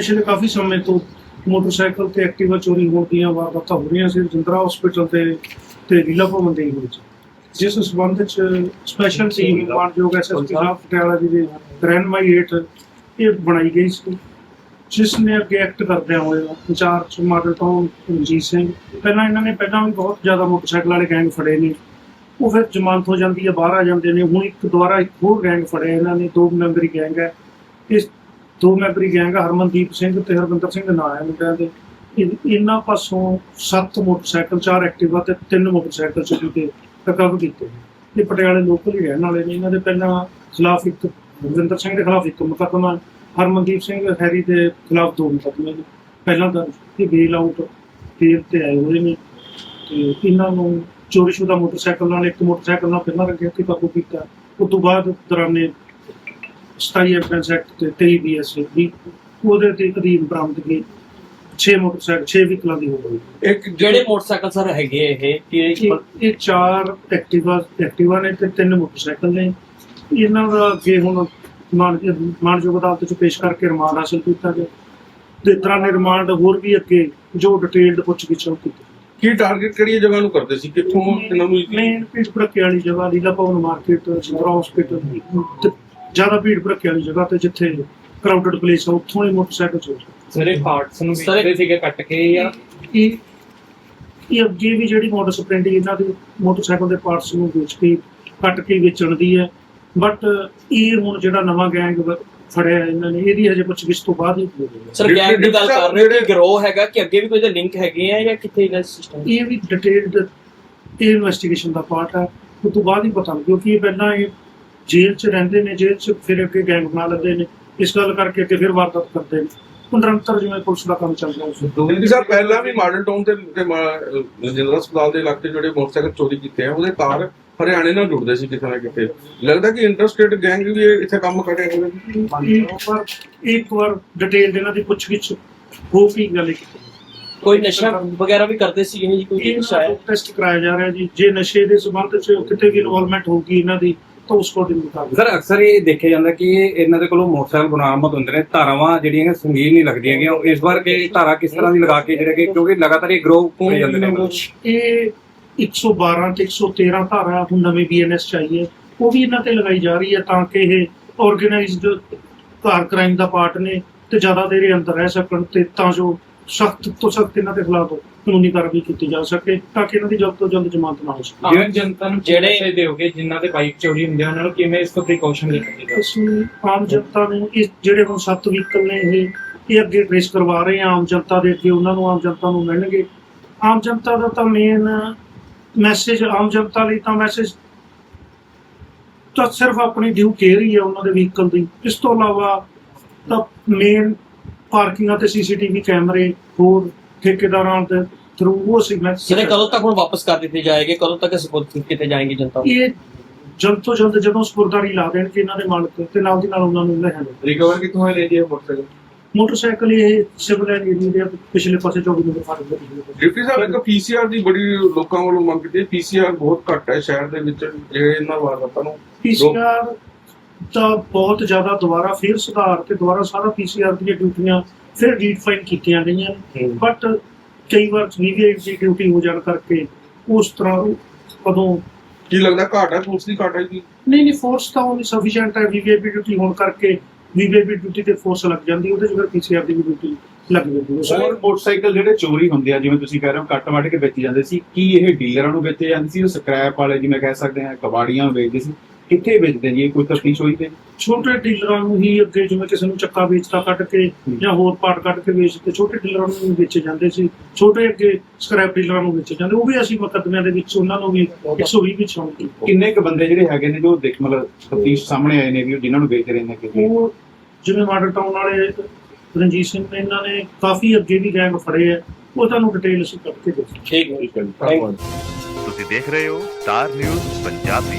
ਪਿਛਲੇ ਕਾਫੀ ਸਮੇਂ ਤੋਂ ਮੋਟਰਸਾਈਕਲ ਤੇ ਐਕਟਿਵਾ ਚੋਰੀ ਹੋਣ ਦੀਆਂ ਵਾਰਦਾਤਾਂ ਹੋ ਰਹੀਆਂ ਸੀ ਜਿੰਦਰਾ ਹਸਪੀਟਲ ਤੇ ਤੇ ਲੀਲਾ ਭਵਨ ਦੇ ਵਿੱਚ। ਜਿਸ ਸਬੰਧ ਵਿੱਚ ਸਪੈਸ਼ਲ ਟੀਮ ਮਾਨਯੋਗ ਐਸਐਸਪੀ ਸਾਹਿਬ। ਪਟਿਆਲਾ ਜੀ ਦੇ ਰਹਿਨਮਾਈ ਹੇਠ ਇਹ ਬਣਾਈ ਗਈ ਸੀ। ਜਿਸ ਨੇ ਅੱਗੇ ਐਕਟ ਕਰਦਿਆਂ ਹੋਇਆ ਇੰਚਾਰਜ ਮਾਡਲ ਤੋਂ ਰਣਜੀਤ ਸਿੰਘ ਪਹਿਲਾਂ ਇਹਨਾਂ ਨੇ ਪਹਿਲਾਂ ਵੀ ਬਹੁਤ ਜ਼ਿਆਦਾ ਮੋਟਰਸਾਈਕਲ ਵਾਲੇ ਗੈਂਗ ਫੜੇ ਨੇ। ਉਹ ਫਿਰ ਜ਼ਮਾਨਤ ਹੋ ਜਾਂਦੀ ਹੈ ਬਾਹਰ ਆ ਜਾਂਦੇ ਨੇ ਹੁਣ ਇੱਕ ਦੁਬਾਰਾ ਇੱਕ ਹੋਰ ਗੈਂਗ ਫੜਿਆ ਇਹਨਾਂ ਨੇ ਦੋ ਮੈਂਬਰੀ ਗੈਂਗ ਹੈ। ਇਸ ਦੋ ਮੈਂਬਰੀ ਗੈਂਗ ਆ, ਹਰਮਨਦੀਪ ਸਿੰਘ ਤੇ ਹਰਵਿੰਦਰ ਸਿੰਘ ਦੇ ਨਾਂ ਹੈ ਮੁੰਡਿਆਂ ਦੇ। ਇਹਨਾਂ ਪਾਸੋਂ ਸੱਤ ਮੋਟਰਸਾਈਕਲ ਚਾਰ ਐਕਟਿਵਾ ਤੇ ਤਿੰਨ ਮੋਟਰਸਾਈਕਲ ਚੋਰੀ ਤੇ ਰਿਕਵਰ ਕੀਤੇ ਇਹ ਪਟਿਆਲੇ ਲੋਕਲ ਹੀ ਰਹਿਣ ਵਾਲੇ ਨੇ। ਇਹਨਾਂ ਦੇ ਪਹਿਲਾਂ ਖਿਲਾਫ ਇੱਕ ਹਰਵਿੰਦਰ ਸਿੰਘ ਦੇ ਖਿਲਾਫ ਇੱਕ ਮੁਕੱਦਮਾ ਹਰਮਨਦੀਪ ਸਿੰਘ ਹੈਰੀ ਦੇ ਖਿਲਾਫ ਦੋ ਮੁਕੱਦਮੇ ਨੇ। ਪਹਿਲਾਂ ਤਾਂ ਇਹ ਬੇਲ ਆਊਟ ਫੇਰ ਤੇ ਆਏ ਹੋਏ ਨੇ ਤੇ ਇਹਨਾਂ ਨੂੰ ਚੋਰੀਸ਼ੁਦਾ ਮੋਟਰਸਾਈਕਲ ਨਾਲ ਇੱਕ ਮੋਟਰਸਾਈਕਲ ਨਾਲ ਪਹਿਲਾਂ ਰੱਖਿਆ ਤੇ ਕਾਬੂ ਕੀਤਾ। ਉਸ ਤੋਂ ਬਾਅਦ ਦੌਰਾਨੇ 27 ਐਫਐਸ ਐਕਟ ਤੇ 23 ਬੀਐਸਏ ਦੀ ਉਹਦੇ ਤੇ ਅਧੀਨ ਬਰਾਮਦਗੀ 6 ਮੋਟਰਸਾਈਕਲ 6 ਵਹੀਕਲਾਂ ਦੀ ਹੋ ਗਈ। ਇੱਕ ਜਿਹੜੇ ਮੋਟਰਸਾਈਕਲ ਸਰ ਹੈਗੇ ਇਹ ਕਿ ਇਹ ਇਹ ਚਾਰ ਐਕਟਿਵਾ ਐਕਟਿਵਾ ਨੇ ਤੇ ਤਿੰਨ ਮੋਟਰਸਾਈਕਲ ਨੇ। ਇਹਨਾਂ ਦਾ ਅੱਗੇ ਹੁਣ ਮਾਨ ਮਾਨਯੋਗ ਅਦਾਲਤ ਚ ਪੇਸ਼ ਕਰਕੇ ਰਿਮਾਂਡ ਹਾਸਲ ਕੀਤਾ ਗਿਆ। ਤੇ ਤਰ੍ਹਾਂ ਦੇ ਰਿਮਾਂਡ ਹੋਰ ਵੀ ਅੱਗੇ ਜੋ ਡਿਟੇਲਡ ਪੁੱਛਗਿੱਛ ਉਹ ਕੀਤੀ। ਕੀ ਟਾਰਗੇਟ ਕਿਹੜੀ ਜਗ੍ਹਾ ਨੂੰ ਕਰਦੇ ਸੀ? ਕਿੱਥੋਂ ਕਿੰਨਾਂ ਨੂੰ ਮੇਨ ਭੜੱਕੇ ਵਾਲੀ ਜਗ੍ਹਾ ਲੀਲਾ ਭਵਨ ਮਾਰਕੀਟ ਸਿੰਦਰਾ ਹਸਪੀਟਲ ਤੇ ਜ਼ਿਆਦਾ ਭੀੜ ਭੜੱਕੇ ਵਾਲੀ ਜਗ੍ਹਾ ਤੇ ਜਿੱਥੇ ਕਰਾਊਡਡ ਪਲੇਸ ਆ ਉੱਥੋਂ ਹੀ ਮੋਟਰਸਾਈਕਲ ਚੋਰੀ। ਸਾਰੇ ਪਾਰਟਸ ਨੂੰ ਵੇਚਦੇ ਸੀਗੇ ਕੱਟ ਕੇ ਜਾਂ? ਇਹ ਇਹ ਅੱਗੇ ਵੀ ਜਿਹੜੀ ਮੋਟਰ ਸਪ੍ਰਿੰਟਿੰਗ ਇਹਨਾਂ ਦੇ ਮੋਟਰਸਾਈਕਲ ਦੇ ਪਾਰਟਸ ਨੂੰ ਵੇਚ ਕੇ ਕੱਟ ਕੇ ਵੇਚਣ ਦੀ ਹੈ। ਬਟ ਇਹ ਹੁਣ ਜਿਹੜਾ ਨਵਾਂ ਗੈਂਗ ਫੜਿਆ ਇਹਨਾਂ ਨੇ ਇਹਦੀ ਹਜੇ ਪੁੱਛਗਿੱਛ ਤੋਂ ਬਾਅਦ ਹੀ ਹੋਵੇਗਾ ਸਰ ਗੈਂਗ ਦੀ ਗੱਲ ਕਰ ਰਹੇ ਹੋ ਕਿ ਗਰੋਹ ਹੈਗਾ ਕਿ ਅੱਗੇ ਵੀ ਕੋਈ ਲਿੰਕ ਹੈਗੇ ਆ ਜਾਂ ਕਿੱਥੇ ਇਹਨਾਂ ਸਿਸਟਮ ਇਹ ਵੀ ਡਿਟੇਲਡ ਇਹ ਇਨਵੈਸਟੀਗੇਸ਼ਨ ਦਾ ਪਾਰਟ ਹੈ ਉਸ ਤੋਂ ਬਾਅਦ ਹੀ ਪਤਾ ਲੱਗੂ ਕਿਉਂਕਿ ਇਹ ਪਹਿਲਾਂ ਇਹ ਜੇਲ੍ਹ 'ਚ ਰਹਿੰਦੇ ਨੇ ਜੇਲ੍ਹ 'ਚ ਫਿਰ ਅੱਗੇ ਗੈਂਗ ਬਣਾ ਲੈਂਦੇ ਨੇ। ਇਸ ਗੱਲ ਕਰਕੇ ਅੱਗੇ ਫਿਰ ਵਾਰਦਾਤ ਕਰਦੇ ਨੇ। ਨਿਰੰਤਰ ਜਿਵੇਂ ਪੁਲਿਸ ਦਾ ਕੰਮ ਚੱਲ ਰਿਹਾ ਉਸ ਦਿੱਲੀ ਸਾਹਿਬ ਪਹਿਲਾਂ ਵੀ ਮਾਡਲ ਟਾਊਨ ਤੇ ਜਨਰਲ ਹਸਪਤਾਲ ਦੇ ਇਲਾਕੇ ਜਿਹੜੇ ਮੋਟਰਸਾਈਕਲ ਚੋਰੀ ਕੀਤੇ ਆ ਉਹਦੇ ਤਾਰ ਹਰਿਆਣੇ ਨਾਲ ਜੁੜਦੇ ਸੀ ਕਿਤੇ ਨਾ ਕਿਤੇ। ਲੱਗਦਾ ਕਿ ਇੰਟਰਸਟੇਟ ਗੈਂਗ ਵੀ ਇੱਥੇ ਕੰਮ ਕਰ ਰਹੇ ਹੋਵੇ ਇੱਕ ਵਾਰ ਇੱਕ ਵਾਰ ਡਿਟੇਲ ਇਹਨਾਂ ਦੀ ਪੁੱਛਗਿੱਛ ਹੋ ਕੀ ਗੱਲ ਕੋਈ ਨਸ਼ਾ ਵਗੈਰਾ ਵੀ ਕਰਦੇ ਸੀ ਇਹ ਜੀ ਕੋਈ ਨਸ਼ਾ ਹੈ? ਟੈਸਟ ਕਰਾਇਆ ਜਾ ਰਿਹਾ ਜੀ। ਜੇ ਨਸ਼ੇ ਦੇ ਸੰਬੰਧ 'ਚ ਕਿਤੇ ਵੀ ਇਨਵੋਲਵਮੈਂਟ ਹੋਊਗੀ ਇਹਨਾਂ ਦੀ ਤਾਂ ਉਸ ਕੋਲ ਮੁਤਾਬਿਕ ਸਰ ਅਕਸਰ ਇਹ ਦੇਖਿਆ ਜਾਂਦਾ ਕਿ ਇਹਨਾਂ ਦੇ ਕੋਲੋਂ ਮੋਟਰਸਾਈਕਲ ਬਰਾਮਦ ਹੁੰਦੇ ਨੇ ਧਾਰਾਵਾਂ ਜਿਹੜੀਆਂ ਸੰਗੀਨ ਨਹੀਂ ਲੱਗਦੀਆਂ ਹੈਗੀਆਂ। ਇਸ ਵਾਰ ਕਿ ਧਾਰਾ ਕਿਸ ਤਰ੍ਹਾਂ ਦੀ ਲਗਾ ਕੇ ਜਿਹੜੇ ਕਿ ਕਿਉਂਕਿ ਲਗਾਤਾਰ ਇਹ ਗਰੋ ਹੋ ਜਾਂਦੇ ਨੇ। ਇਹ 112 ਤੇ 113 ਧਾਰਾ ਹੁਣ ਨਵੇਂ ਬੀਐਨਐਸ ਚਾਹੀਏ ਉਹ ਵੀ ਇਹਨਾਂ ਤੇ ਲਗਾਈ ਜਾ ਰਹੀ ਹੈ ਤਾਂ ਕਿ ਇਹ ਆਰਗੇਨਾਈਜ਼ਡ ਕਾਰ ਕ੍ਰਾਈਮ ਦਾ ਪਾਰਟ ਨੇ ਤੇ ਜ਼ਿਆਦਾ ਦੇਰ ਅੰਦਰ ਰਹਿ ਸਕਣ ਤੇ ਤਾਂ ਜੋ ਸਖਤ ਤੋਂ ਸਖਤ ਇਹਨਾਂ ਦੇ ਖਿਲਾਫ ਕਾਨੂੰਨੀ ਕਾਰਵਾਈ ਕੀਤੀ ਜਾ ਸਕੇ ਤਾਂ ਕਿ ਇਹਨਾਂ ਦੀ ਜਲਦ ਤੋਂ ਜਲਦ ਜ਼ਮਾਨਤ ਨਾ ਹੋ ਸਕੇ। ਜਿਵੇਂ ਜਨਤਾ ਨੂੰ ਜਿਹੜੇ- ਜਿਹੜੇ ਦਿਓਗੇ ਜਿਨ੍ਹਾਂ ਦੇ ਬਾਈਕ ਚੋਰੀ ਹੁੰਦੇ ਉਹਨਾਂ ਨੂੰ ਕਿਵੇਂ ਇਸ ਤੋਂ ਪ੍ਰੀਕਾਸ਼ਨ ਲਿਖਦੇ ਅਸੀਂ ਆਮ ਜਨਤਾ ਨੂੰ ਇਸ ਜਿਹੜੇ ਹੁਣ ਸੱਤ ਵਹੀਕਲ ਨੇ ਇਹ ਇਹ ਅੱਗੇ ਟ੍ਰੇਸ ਕਰਵਾ ਰਹੇ ਆ ਆਮ ਜਨਤਾ ਦੇ ਅੱਗੇ ਉਹਨਾਂ ਨੂੰ ਆਮ ਜਨਤਾ ਨੂੰ ਮਿਲਣਗੇ। ਆਮ ਜਨਤਾ ਦਾ ਤਾਂ ਮੇਨ ਮੈਸੇਜ ਆਮ ਜਨਤਾ ਲਈ ਤਾਂ ਮੈਸੇਜ ਤਾਂ ਸਿਰਫ ਆਪਣੀ ਡਿਊ ਕੇਅਰ ਹੀ ਹੈ ਉਹਨਾਂ ਦੇ ਵਹੀਕਲ ਦੀ। ਇਸ ਤੋਂ ਇਲਾਵਾ ਤਾਂ ਮੇਨ ਪਾਰਕਿੰਗਾਂ ਤੇ ਸੀਸੀਟੀਵੀ ਕੈਮਰੇ ਹੋਰ ਠੇਕੇਦਾਰਾਂ ਦੇ ਥਰੂ ਉਹ ਸੀ ਸਰ ਇਹ ਮੈਸੇਜ ਕਦੋਂ ਤੱਕ ਹੁਣ ਵਾਪਸ ਕਰ ਦਿੱਤੇ ਜਾਏਗੇ? ਕਦੋਂ ਤੱਕ ਸਪੋਰਟ ਕੀਤੇ ਜਾਣਗੇ ਜਨਤਾ ਨੂੰ? ਇਹ ਜਲਦ ਤੋਂ ਜਲਦ ਜਦੋਂ ਸਪੁਰਦਾਰੀ ਲਾ ਦੇਣਗੇ ਇਹਨਾਂ ਦੇ ਮਾਲਕ ਤੇ ਨਾਲ ਦੀ ਨਾਲ ਉਹਨਾਂ ਨੂੰ ਲੈਣ ਰਿਕਵਰ ਕਿੱਥੋਂ ਹੈ ਲੈ ਜੀ ਮੋਟਰਸਾਈਕਲ? ਮੋਟਰਸਾਈਕਲ ਇਹ ਸਿਵਲ ਏਰੀਆ ਦੇ ਪਿਛਲੇ ਪਾਸੇ 24 ਨੰਬਰ ਫਾਟਕ ਦੇ ਪਿਛਲੇ ਪਾਸੇ। ਡਿਪਟੀ ਸਾਹਿਬ ਇੱਕ ਪੀਸੀਆਰ ਦੀ ਬੜੀ ਲੋਕਾਂ ਵੱਲੋਂ ਮੰਗ ਕੀਤੀ ਪੀਸੀਆਰ ਬਹੁਤ ਘੱਟ ਹੈ ਸ਼ਹਿਰ ਦੇ ਵਿੱਚ ਜਿਹੜੇ ਇਹਨਾਂ ਵਾਰਦਾਤਾਂ ਨੂੰ ਪੀਸੀਆਰ ਤਾਂ ਬਹੁਤ ਜ਼ਿਆਦਾ ਦੁਬਾਰਾ ਫਿਰ ਸੁਧਾਰ ਤੇ ਦੁਬਾਰਾ ਸਾਰਾ ਪੀਸੀਆਰ ਦੀਆਂ ਡਿਊਟੀਆਂ ਫਿਰ ਰੀਡਫਾਈਨ ਕੀਤੀਆਂ ਗਈਆਂ। ਬਟ ਕਈ ਵਾਰ ਵੀਵੀਆਈ ਦੀ ਡਿਊਟੀ ਹੋ ਜਾਣ ਕਰਕੇ ਉਸ ਤਰ੍ਹਾਂ ਕਦੋਂ ਕੀ ਲੱਗਦਾ ਘਾਟ ਹੈ? ਪੁਲਿਸ ਦੀ ਘਾਟ ਹੈ ਜੀ? ਨਹੀਂ ਨਹੀਂ ਫੋਰਸ ਤਾਂ ਉਹਨੀ ਸਫੀਸ਼ੀਐਂਟ ਹੈ। ਵੀਵੀਆਈਪੀ ਡਿਊਟੀ ਹੋਣ ਕਰਕੇ ਵੀਵੀਆਈਪੀ ਡਿਊਟੀ ਤੇ ਫੋਰਸ ਲੱਗ ਜਾਂਦੀ ਉਹਦੇ ਚ ਫਿਰ ਪੀਸੀਆਰ ਦੀ ਡਿਊਟੀ ਲੱਗ ਜਾਂਦੀ ਹੋਰ ਮੋਟਰਸਾਈਕਲ ਜਿਹੜੇ ਚੋਰੀ ਹੁੰਦੇ ਆ ਜਿਵੇਂ ਤੁਸੀਂ ਕਹਿ ਰਹੇ ਹੋ ਕੱਟ ਵੱਢ ਕੇ ਵੇਚੇ ਜਾਂਦੇ ਸੀ ਕੀ ਇਹ ਡੀਲਰਾਂ ਨੂੰ ਵੇਚੇ ਜਾਂਦੇ ਸੀ ਉਹ ਸਕ੍ਰੈਪ ਵਾਲੇ ਜਿਵੇਂ ਕਹਿ ਸਕਦੇ ਆ ਕਬਾੜੀਆਂ ਨੂੰ ਵੇਚਦੇ ਸੀ? ਕਿੱਥੇ ਵੇਚਦੇ ਜੀ? ਕੋਈ ਤਫਤੀਸ਼ ਹੋਈ ਤੇ? ਛੋਟੇ ਡੀਲਰਾਂ ਨੂੰ ਹੀ ਅੱਗੇ ਜਿਵੇਂ ਕਿਸੇ ਨੂੰ ਚੱਕਾ ਵੇਚਦਾ ਕੱਢ ਕੇ ਜਾਂ ਹੋਰ ਪਾਰਟ ਕੱਢ ਕੇ ਵੇਚਦੇ ਛੋਟੇ ਡੀਲਰਾਂ ਨੂੰ ਵੇਚੇ ਜਾਂਦੇ ਸੀ ਛੋਟੇ ਅੱਗੇ ਸਕ੍ਰੈਪ ਡੀਲਰਾਂ ਨੂੰ ਵੇਚੇ ਜਾਂਦੇ ਉਹ ਵੀ ਅਸੀਂ ਮੁਕੱਦਮਿਆਂ ਦੇ ਵਿੱਚ ਉਹਨਾਂ ਨੂੰ ਵੀ 120 ਵਿੱਚ ਸ਼ਾਮਲ ਕਿੰਨੇ ਕੁ ਬੰਦੇ ਜਿਹੜੇ ਹੈਗੇ ਨੇ ਜੋ ਦੇਖ ਮਤਲਬ ਤਫਤੀਸ਼ ਸਾਹਮਣੇ ਆਏ ਨੇ ਵੀ ਉਹ ਜਿਨ੍ਹਾਂ ਨੂੰ ਵੇਚ ਰਹੇ ਨੇ ਕਿ ਉਹ ਜਿਵੇਂ ਮਾਡਲ ਟਾਊਨ ਵਾਲੇ ਰਣਜੀਤ ਸਿੰਘ ਨੇ ਇਹਨਾਂ ਨੇ ਕਾਫੀ ਅੱਗੇ ਵੀ ਗੈਂਗ ਫੜੇ ਆ ਉਹ ਤੁਹਾਨੂੰ ਡਿਟੇਲ ਅਸੀਂ ਕੱਢ ਕੇ ਦੱਸਾਂਗੇ ਠੀਕ ਹੈ ਜੀ ਧੰਨਵਾਦ ਤੁਸੀਂ ਦੇਖ ਰਹੇ ਹੋ ਸਟਾਰ ਨਿਊਜ਼ ਪੰਜਾਬੀ।